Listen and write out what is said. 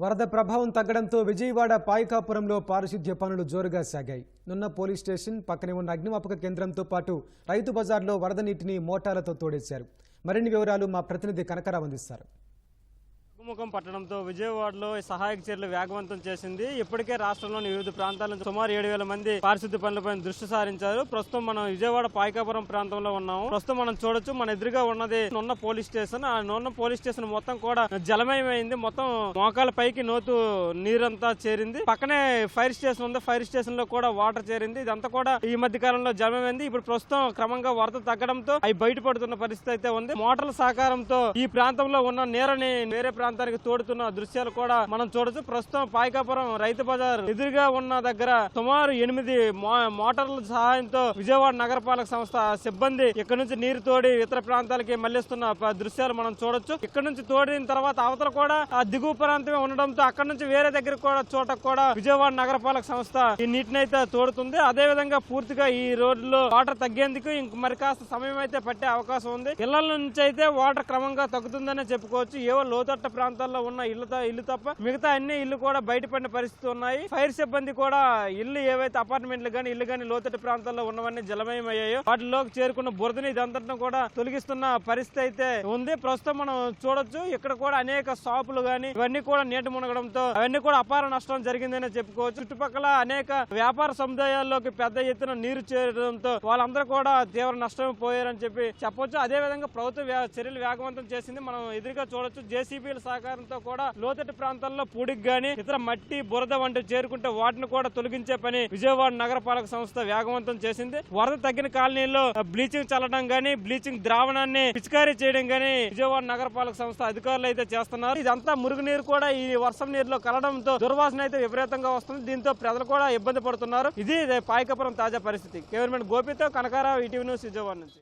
వరద ప్రభావం తగ్గడంతో విజయవాడ పాయకాపురంలో పారిశుద్ధ్య పనులు జోరుగా సాగాయి. నున్న పోలీస్ స్టేషన్ పక్కనే ఉన్న అగ్నిమాపక కేంద్రంతో పాటు రైతు బజార్లో వరద నీటిని మోటార్లతో తోడేశారు. మరిన్ని వివరాలు మా ప్రతినిధి కనకరావు అందిస్తారు. ముఖం పట్టడంతో విజయవాడలో సహాయక చర్యలు వేగవంతం చేసింది. ఇప్పటికే రాష్ట్రంలోని వివిధ ప్రాంతాల నుంచి సుమారు ఏడు వేల మంది పారిశుద్ధ్య పనులపై దృష్టి సారించారు. ప్రస్తుతం మనం విజయవాడ పాయకాపురం ప్రాంతంలో ఉన్నాము. ప్రస్తుతం మనం చూడొచ్చు మన ఎదురుగా ఉన్నది నున్న పోలీస్ స్టేషన్. ఆ నున్న పోలీస్ స్టేషన్ మొత్తం కూడా జలమయమైంది. మొత్తం మోకాల పైకి నోతు నీరంతా చేరింది. పక్కనే ఫైర్ స్టేషన్ ఉంది. ఫైర్ స్టేషన్లో కూడా వాటర్ చేరింది. ఇదంతా కూడా ఈ మధ్య కాలంలో జలమైంది ఇప్పుడు ప్రస్తుతం క్రమంగా వరద తగ్గడంతో అవి బయటపడుతున్న పరిస్థితి అయితే ఉంది. మోటార్ల సహకారంతో ఈ ప్రాంతంలో ఉన్న నీరని వేరే ప్రాంతానికి తోడుతున్న దృశ్యాలు కూడా మనం చూడొచ్చు. ప్రస్తుతం పాయకాపురం రైతు బజార్ ఎదురుగా ఉన్న దగ్గర సుమారు ఎనిమిది మో- మోటార్ల సహాయంతో విజయవాడ నగరపాలక సంస్థ సిబ్బంది ఇక్కడ నుంచి నీరు తోడి ఇతర ప్రాంతాలకి మళ్ళిస్తున్న దృశ్యాలు మనం చూడొచ్చు. ఇక్కడ నుంచి తోడిన తర్వాత అవతల కూడా ఆ దిగువ ప్రాంతమే ఉండడంతో అక్కడ నుంచి వేరే దగ్గర కూడా చోట కూడా విజయవాడ నగరపాలక సంస్థ ఈ నీటిని అయితే తోడుతుంది. అదే విధంగా పూర్తిగా ఈ రోడ్లో వాటర్ తగ్గేందుకు ఇంక మరి కాస్త సమయం అయితే పట్టే అవకాశం ఉంది. ఇళ్ళ నుంచి అయితే వాటర్ క్రమంగా తగ్గుతుందనే చెప్పుకోవచ్చు. ఏవో లోతట్ట ప్రాంతాల్లో ఉన్న ఇల్లు ఇల్లు తప్ప మిగతా అన్ని ఇల్లు కూడా బయటపడిన పరిస్థితి ఉన్నాయి. ఫైర్ సిబ్బంది కూడా ఇల్లు ఏవైతే అపార్ట్మెంట్లు గానీ ఇల్లు గానీ లోతటి ప్రాంతాల్లో ఉన్నవన్నీ జలమయం అయ్యాయో వాటిలోకి చేరుకున్న బురదని ఇదంతా కూడా తొలగిస్తున్న పరిస్థితి అయితే ఉంది. ప్రస్తుతం మనం చూడొచ్చు ఇక్కడ కూడా అనేక షాపులు గానీ ఇవన్నీ కూడా నీటి మునగడంతో అవన్నీ కూడా అపార నష్టం జరిగిందనే చెప్పుకోవచ్చు. చుట్టుపక్కల అనేక వ్యాపార సముదాయాల్లోకి పెద్ద ఎత్తున నీరు చేరడంతో వాళ్ళందరూ కూడా తీవ్ర నష్టం పోయారని చెప్పి చెప్పొచ్చు. అదే విధంగా ప్రభుత్వ చర్యలు వేగవంతం చేసింది మనం ఎదురుగా చూడొచ్చు. జేసీబీలు సహకారంతో కూడా లోతట్టు ప్రాంతాల్లో పూడికి గాని ఇతర మట్టి బురద వంటి చేరుకుంటే వాటిని కూడా తొలగించే పని విజయవాడ నగరపాలక సంస్థ వేగవంతం చేసింది. వరద తగ్గిన కాలనీలో బ్లీచింగ్ చల్లడం గానీ బ్లీచింగ్ ద్రావణాన్ని పిచికారీ చేయడం గానీ విజయవాడ నగరపాలక సంస్థ అధికారులు అయితే చేస్తున్నారు. ఇదంతా మురుగునీరు కూడా ఈ వర్షం నీరులో కలడంతో దుర్వాసన అయితే విపరీతంగా వస్తుంది. దీంతో ప్రజలు కూడా ఇబ్బంది పడుతున్నారు. ఇది పాయకపురం తాజా పరిస్థితి. గవర్నమెంట్ గోపితో కనకారావు ఈటీవీ న్యూస్ విజయవాడ నుంచి.